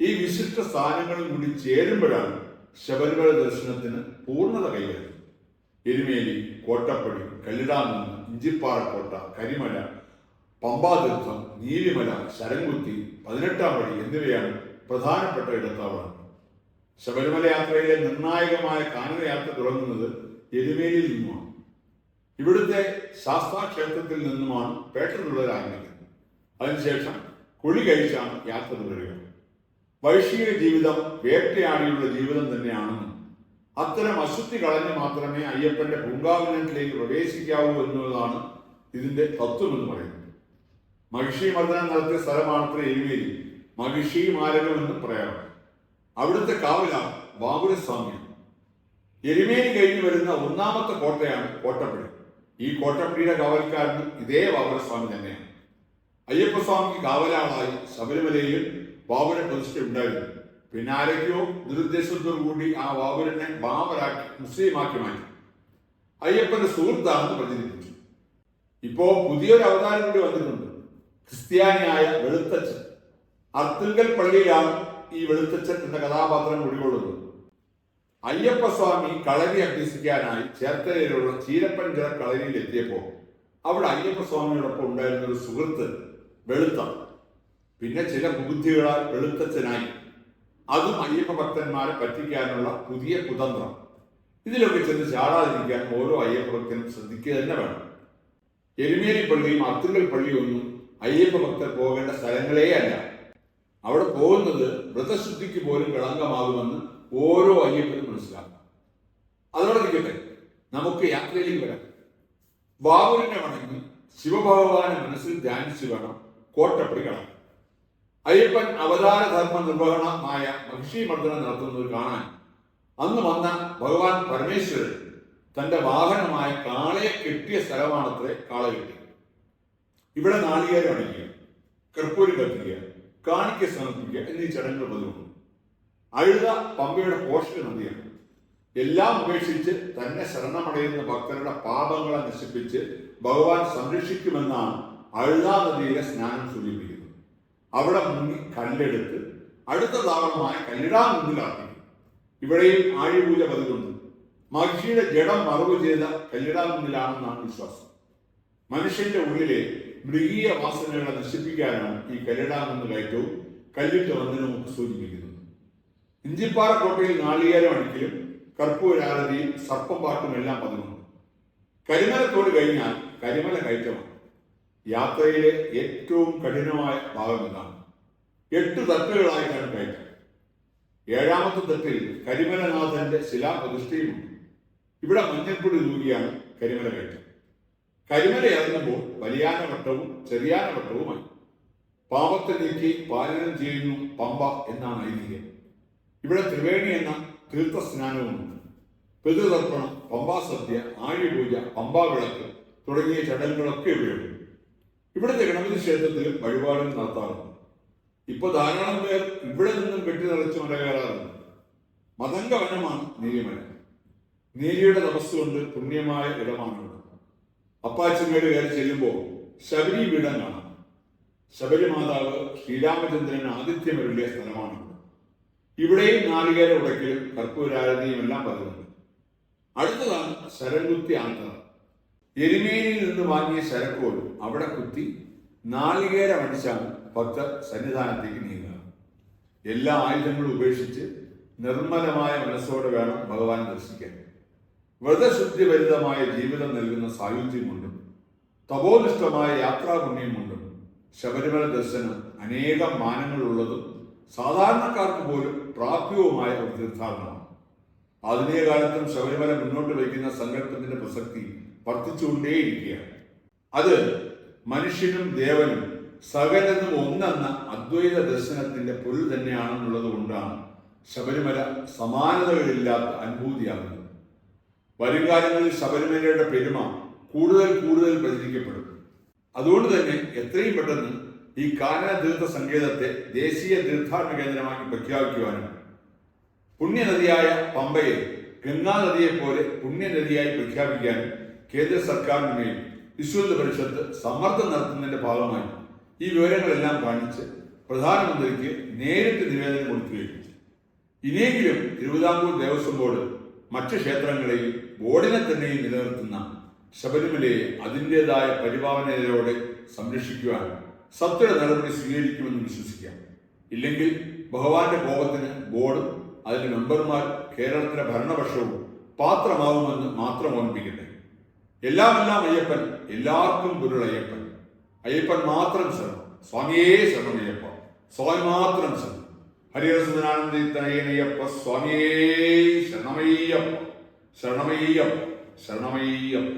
A: ഈ വിശിഷ്ട സ്ഥാനങ്ങളും കൂടി ചേരുമ്പോഴാണ് ശബരിമല ദർശനത്തിന് പൂർണത കൈവരുന്നത്. എരുമേലി കോട്ടപ്പടി കല്ലിടാമൂന്ന് ഇഞ്ചിപ്പാറക്കോട്ട കരിമല പമ്പാതീർത്ഥം നീലിമല ശരംകുത്തി പതിനെട്ടാം പടി എന്നിവയാണ് പ്രധാനപ്പെട്ട ഇടത്താവളം. ശബരിമല യാത്രയിലെ നിർണായകമായ കാനനയാത്ര തുടങ്ങുന്നത് എരുമേലിയിൽ നിന്നുമാണ്. ഇവിടുത്തെ ശാസ്താ ക്ഷേത്രത്തിൽ നിന്നുമാണ് പേട്ടനുള്ളവർ ആരംഭിക്കുന്നത്. അതിനുശേഷം കുളി കഴിച്ചാണ് യാത്ര തുടരുക. വൈഷിക ജീവിതം വേട്ടയാടിയുള്ള ജീവിതം തന്നെയാണെന്നും അത്തരം അശുദ്ധി കളഞ്ഞ് മാത്രമേ അയ്യപ്പന്റെ പൂങ്കാവനത്തിലേക്ക് പ്രവേശിക്കാവൂ എന്നുള്ളതാണ് ഇതിന്റെ തത്വം എന്ന് പറയുന്നത് മഹിഷി മർദ്ദനം നടത്തിയ സ്ഥലമാണത്ര എരുമേലി. മഹിഷി മാരകം എന്ന് പറയാം അവിടുത്തെ കാവലാണ് ബാബുരസ്വാമി എരുമേലി കഴിഞ്ഞ് വരുന്ന ഒന്നാമത്തെ കോട്ടയാണ് കോട്ടപ്പടി ഈ കോട്ടപ്പടിയുടെ കാവൽക്കാരൻ ഇതേ ബാബുരസ്വാമി തന്നെയാണ്. അയ്യപ്പസ്വാമിക്ക് കാവലാളായി ശബരിമലയിൽ ബാബുര പ്രതിഷ്ഠ ഉണ്ടായിരുന്നു. പിന്നെ ആരൊക്കെയോ ദുരുദ്ദേശത്തോടു കൂടി ആ ബാബുരനെ ബാബരാക്കി മുസ്ലിമാക്കി മാറ്റി. അയ്യപ്പന്റെ സുഹൃത്താണെന്ന് പ്രചരിപ്പിച്ചു ഇപ്പോ പുതിയൊരു അവതാരം കൂടി വന്നിട്ടുണ്ട്. ക്രിസ്ത്യാനിയായ വെളുത്തച്ഛൻ. അർത്തുങ്കൽ പള്ളിയിലാണ് ഈ വെളുത്തച്ഛൻ എന്ന കഥാപാത്രം കുടികൊള്ളുന്നത്. അയ്യപ്പസ്വാമി കളരി അഭ്യസിക്കാനായി ചേർത്തലയിലുള്ള ചീരപ്പൻചിറ കളരിയിൽ എത്തിയപ്പോൾ അവിടെ അയ്യപ്പസ്വാമിയോടൊപ്പം ഉണ്ടായിരുന്ന ഒരു സുഹൃത്ത് വെളുത്ത. പിന്നെ ചില ബുദ്ധികളാൽ വെളുത്തച്ഛനായി. അതും അയ്യപ്പ ഭക്തന്മാരെ പറ്റിക്കാനുള്ള പുതിയ കുതന്ത്രം. ഇതിലൊക്കെ ചെന്ന് ചാടാതിരിക്കാൻ ഓരോ അയ്യപ്പ ഭക്തനും ശ്രദ്ധിക്കുക തന്നെ വേണം. എരുമേലി പള്ളിയും അത്തുങ്കൽ പള്ളിയും ഒന്നും അയ്യപ്പ ഭക്തർ പോകേണ്ട സ്ഥലങ്ങളേ അല്ല അവിടെ പോകുന്നത് വ്രതശുദ്ധിക്ക് പോലും കളങ്കമാകുമെന്ന് ഓരോ അയ്യപ്പനും മനസ്സിലാക്കും അതോടെ നിൽക്കട്ടെ നമുക്ക് യാത്രയിലേക്ക് വരാം. ബാബുവിനെ വണങ്ങി ശിവഭഗവാനെ മനസ്സിൽ ധ്യാനിച്ചു വേണം കോട്ടപ്പടി അയ്യപ്പൻ അവതാര ധർമ്മ നിർവഹണമായ മഹിഷി മർദ്ദനം നടത്തുന്നത് കാണാൻ. അന്ന് വന്ന ഭഗവാൻ പരമേശ്വരൻ തന്റെ വാഹനമായ കാളയെ കെട്ടിയ സ്ഥലമാണത്രേ കാള കെട്ടി ഇവിടെ നാളികേരം അടിക്കുക കർപ്പൂരി കത്തിക്കുക കാണിക്ക സമർപ്പിക്കുക എന്നീ ചടങ്ങുകൾ പതിവുണ്ട്. അഴുത പമ്പയുടെ പോഷക നദിയാണ്. എല്ലാം ഉപേക്ഷിച്ച് തന്നെ ശരണമടയുന്ന ഭക്തരുടെ പാപങ്ങളെ നശിപ്പിച്ച് ഭഗവാൻ സംരക്ഷിക്കുമെന്നാണ് അഴുതാ നദിയിലെ സ്നാനം സൂചിപ്പിക്കുന്നത്. അവിടെ മുങ്ങി കല്ലെടുത്ത് അടുത്ത താവളമായ കല്ലിടാ മുന്നിലാക്കി ഇവിടെയും ആഴിപൂജ പതിവുണ്ട്. മഹിഷിയുടെ ജഡം മറവ് ചെയ്ത കല്ലിടാ മുന്നിലാണെന്നാണ് വിശ്വാസം. മനുഷ്യന്റെ ഉള്ളിലെ മൃഗീയ വാസനകളെ നശിപ്പിക്കാനാണ് ഈ കല്ലിടാമെന്ന് കയറ്റവും കല്ലിട്ട് വന്നതിനും ഒക്കെ സൂചിപ്പിക്കുന്നത്. ഇഞ്ചിപ്പാറ കോട്ടയിൽ നാളികേരം അടിക്കലും കർപ്പൂരാരതിയും സർപ്പം പാട്ടും എല്ലാം പതിനുണ്ട് കരിമലത്തോട് കഴിഞ്ഞാൽ കരിമല കയറ്റമാണ്. യാത്രയിലെ ഏറ്റവും കഠിനമായ ഭാഗം ഇതാണ്. എട്ട് തട്ടുകളായിട്ടാണ് കയറ്റം. ഏഴാമത്തെ തട്ടിൽ കരിമലനാഥന്റെ ശിലാപ്രതിഷ്ഠയുമുണ്ട്. ഇവിടെ മഞ്ഞൾപ്പൊടി തൂകിയാണ് കരിമല കയറ്റം. കരിമല ഇറങ്ങുമ്പോൾ വലിയാനവട്ടവും ചെറിയാനവട്ടവുമായി പാപത്തെ നീക്കി പാലനം ചെയ്യുന്നു പമ്പ എന്നാണ് ഐതിഹ്യം. ഇവിടെ ത്രിവേണി എന്ന തീർത്ഥസ്നാനവുമുണ്ട്. പിതൃതർപ്പണം പമ്പാസദ്യ ആഴിപൂജ പമ്പാവിളക്ക് തുടങ്ങിയ ചടങ്ങുകളൊക്കെ ഇവിടെയുണ്ട്. ഇവിടുത്തെ ഗണപതി ക്ഷേത്രത്തിൽ വഴിപാടുകൾ നടത്താറുണ്ട്. ഇപ്പൊ ധാരാളം പേർ ഇവിടെ നിന്നും വെട്ടി നിറച്ച് മല കയറാറുണ്ട് മതംഗവനമാണ് നീലിമല. നീലിയുടെ തപസ് കൊണ്ട് പുണ്യമായ ഇടമാണ് ഇവിടെ അപ്പാച്ചിമേട് കയറി ചെല്ലുമ്പോൾ ശബരി പീഠം കാണാം. ശബരി മാതാവ് ശ്രീരാമചന്ദ്രൻ ആതിഥ്യമരുളിയ സ്ഥലമാണ് ഇവിടെ. ഇവിടെയും നാളികേര ഉടക്കിലും കർപ്പൂരാരതിയും എല്ലാം പതിവുണ്ട്. അടുത്തതാണ് ശരംകുത്തി ആന്തറ എരിമേനിൽ നിന്ന് വാങ്ങിയ ശരക്കോൾ അവിടെ കുത്തി നാളികേര അടിച്ചാണ് ഭക്തർ സന്നിധാനത്തേക്ക് നീങ്ങുക. എല്ലാ ആയുധങ്ങളും ഉപേക്ഷിച്ച് നിർമ്മലമായ മനസ്സോടെ വേണം ഭഗവാൻ ദർശിക്കാൻ. വ്രതശുദ്ധിഭരിതമായ ജീവിതം നൽകുന്ന സായുധ്യമുണ്ട് തപോനിഷ്ഠമായ യാത്രാപുണ്യം കൊണ്ടും ശബരിമല ദർശനം അനേകം മാനങ്ങളുള്ളതും സാധാരണക്കാർക്ക് പോലും പ്രാപ്യവുമായ ഒരു തീർത്ഥാടനമാണ്. ആധുനിക കാലത്തും ശബരിമല മുന്നോട്ട് വയ്ക്കുന്ന സങ്കല്പത്തിന്റെ പ്രസക്തി വർദ്ധിച്ചുകൊണ്ടേയിരിക്കുകയാണ്. അത് മനുഷ്യനും ദേവനും സകലനും ഒന്നെന്ന അദ്വൈത ദർശനത്തിന്റെ പൊരുൾ തന്നെയാണെന്നുള്ളത് കൊണ്ടാണ് ശബരിമല സമാനതകളില്ലാത്ത അനുഭൂതിയാകുന്നത് വരുംകാലങ്ങളിൽ ശബരിമലയുടെ പെരുമ കൂടുതൽ കൂടുതൽ പ്രചരിക്കപ്പെടും അതുകൊണ്ട് തന്നെ എത്രയും പെട്ടെന്ന് ഈ കാനന തീർത്ഥ സങ്കേതത്തെ ദേശീയ തീർത്ഥാടന കേന്ദ്രമാക്കി പ്രഖ്യാപിക്കുവാനും പുണ്യനദിയായ പമ്പയെ ഗംഗാനദിയെ പോലെ പുണ്യനദിയായി പ്രഖ്യാപിക്കാനും കേന്ദ്ര സർക്കാരിനുമേൽ വിശ്വന്ത പരിഷത്ത് സമ്മർദ്ദം നടത്തുന്നതിന്റെ ഭാഗമായി ഈ വിവരങ്ങളെല്ലാം കാണിച്ച് പ്രധാനമന്ത്രിക്ക് നേരിട്ട് നിവേദനം കൊടുക്കുകയും ഇനിയെങ്കിലും തിരുവിതാംകൂർ ദേവസ്വം ബോർഡ് മറ്റ് ക്ഷേത്രങ്ങളെയും ബോർഡിനെ തന്നെയും നിലനിർത്തുന്ന ശബരിമലയെ അതിന്റെതായ പരിഭാവനയോടെ സംരക്ഷിക്കുവാൻ സത്വര നടപടി സ്വീകരിക്കുമെന്ന് വിശ്വസിക്കാം. ഇല്ലെങ്കിൽ ഭഗവാന്റെ കോപത്തിന് ബോർഡ് അതിന്റെ മെമ്പർമാർ കേരളത്തിലെ ഭരണപക്ഷവും പാത്രമാവുമെന്ന് മാത്രം ഓർമ്മിപ്പിക്കട്ടെ. എല്ലാമെല്ലാം അയ്യപ്പൻ എല്ലാവർക്കും ഗുരുൾ അയ്യപ്പൻ. അയ്യപ്പൻ മാത്രം ശ്രമം സ്വാമിയേ ശരണം അയ്യപ്പ. സ്വാമി മാത്രം ശരണം. അയ്യപ്പ സ്വാമിയേ ശരണമയ്യപ്പ. ശരണമയ്യപ്പ ശരണമയ്യപ്പ